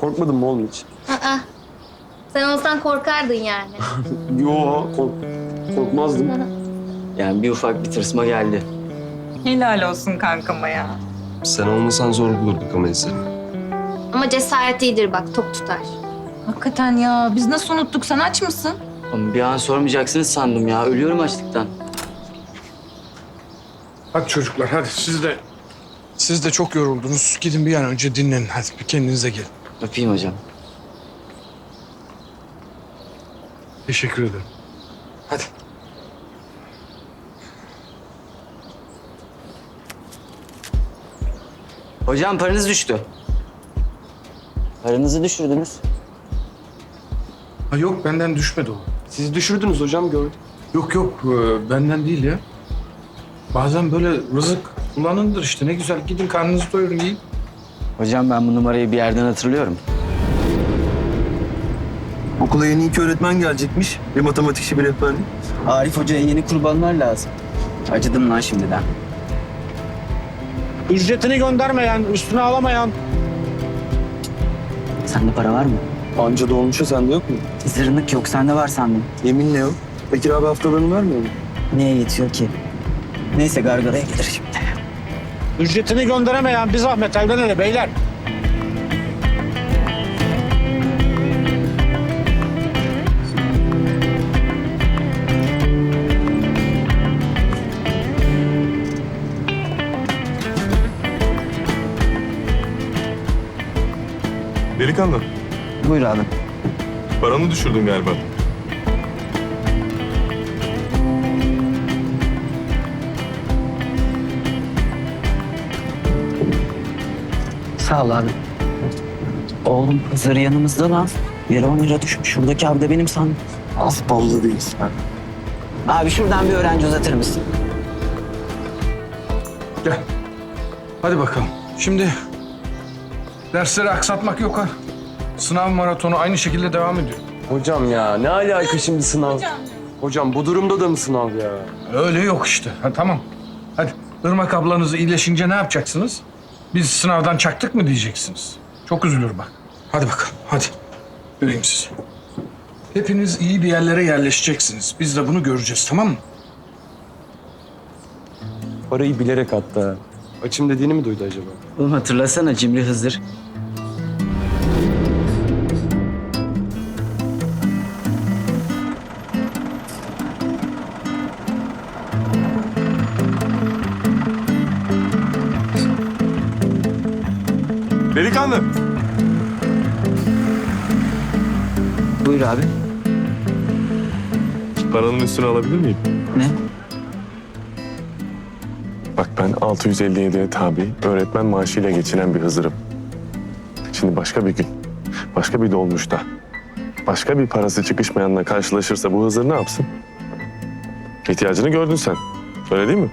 Korkmadın mı oğlum hiç? Aa, sen olsan korkardın yani. Yo kork korkmazdım. Yani bir ufak bir tırsma geldi. Helal olsun kankama ya. Sen olmasan zor bulurduk ama Eser'i. Ama cesaret iyidir bak top tutar. Hakikaten ya biz nasıl unuttuk sen aç mısın? Oğlum bir an sormayacaksınız sandım ya. Ölüyorum açlıktan. Hadi çocuklar hadi siz de siz de çok yoruldunuz. Gidin bir an önce dinlenin hadi bir kendinize gelin. Öpeyim hocam. Teşekkür ederim. Hadi. Hocam paranız düştü. Paranızı düşürdünüz. Ha yok benden düşmedi o. Siz düşürdünüz hocam gördüm. Yok yok e, benden değil ya. Bazen böyle rızık kullanındır işte ne güzel gidin karnınızı doyurun yiyin. Hocam ben bu numarayı bir yerden hatırlıyorum. Okula yeni iki öğretmen gelecekmiş. Bir matematikçi bir rehberlik. Arif Hoca'ya yeni kurbanlar lazım. Acıdım lan şimdiden. Ücretini göndermeyen, üstüne alamayan. Sende para var mı? Anca dolmuşa sende yok mu? Zırnık yok. Sende var sandım. Yeminle yok. Bekir abi haftalarını vermiyor mu? Neye yetiyor ki? Neyse gargaraya gelir şimdi. Ücretini gönderemeyen bir zahmet evlenene beyler. Delikanlı, Buyur abi. paranı düşürdün galiba. Sağ ol abi. Oğlum Hızır yanımızda lan. Yere 10 lira düşmüş. Şuradaki abi de benim sandım. Az ballı değilsin. Abi şuradan bir öğrenci uzatır mısın? Gel. Hadi bakalım. Şimdi dersleri aksatmak yok ha. Sınav maratonu aynı şekilde devam ediyor. Hocam ya ne alaka şimdi sınav? Hocam bu durumda da mı sınav ya? Öyle yok işte. Ha, tamam. Hadi Irmak ablanız iyileşince ne yapacaksınız? Biz sınavdan çaktık mı diyeceksiniz. Çok üzülür bak. Hadi bakalım hadi. Göreyim sizi. Hepiniz iyi bir yerlere yerleşeceksiniz. Biz de bunu göreceğiz tamam mı? Parayı bilerek attı ha. Açım dediğini mi duydu acaba? Oğlum hatırlasana Cimri Hızır. Delikanlı, Buyur abi. paranın üstünü alabilir miyim? Ne? Bak ben 657'ye tabi, öğretmen maaşıyla geçinen bir Hızır'ım. Şimdi başka bir gün, başka bir dolmuşta, başka bir parası çıkışmayanla karşılaşırsa bu Hızır ne yapsın? İhtiyacını gördün sen, öyle değil mi?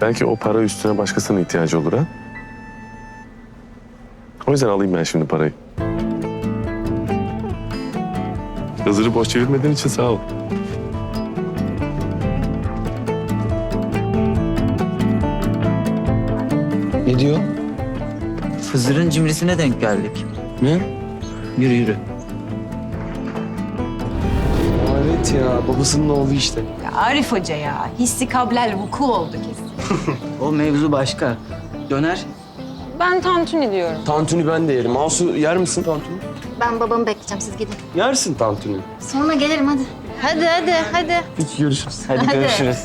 Belki o para üstüne başkasının ihtiyacı olur ha? O yüzden alayım ben şimdi parayı. Hızır'ı boş çevirmediğin için sağ ol. Ne diyor? Hızır'ın cimrisine denk geldik. Ne? Yürü yürü. Evet ya babasının oğlu işte. Ya Arif Hoca ya. Hissi kablel vuku oldu kesin. O mevzu başka. Döner. Ben tantuni diyorum. Tantuni ben de yerim. Asu yer misin tantuni? Ben babamı bekleyeceğim siz gidin. Yersin tantuni. Sonra gelirim hadi. Hadi hadi hadi. Hiç görüşürüz. Hadi, Hadi. görüşürüz.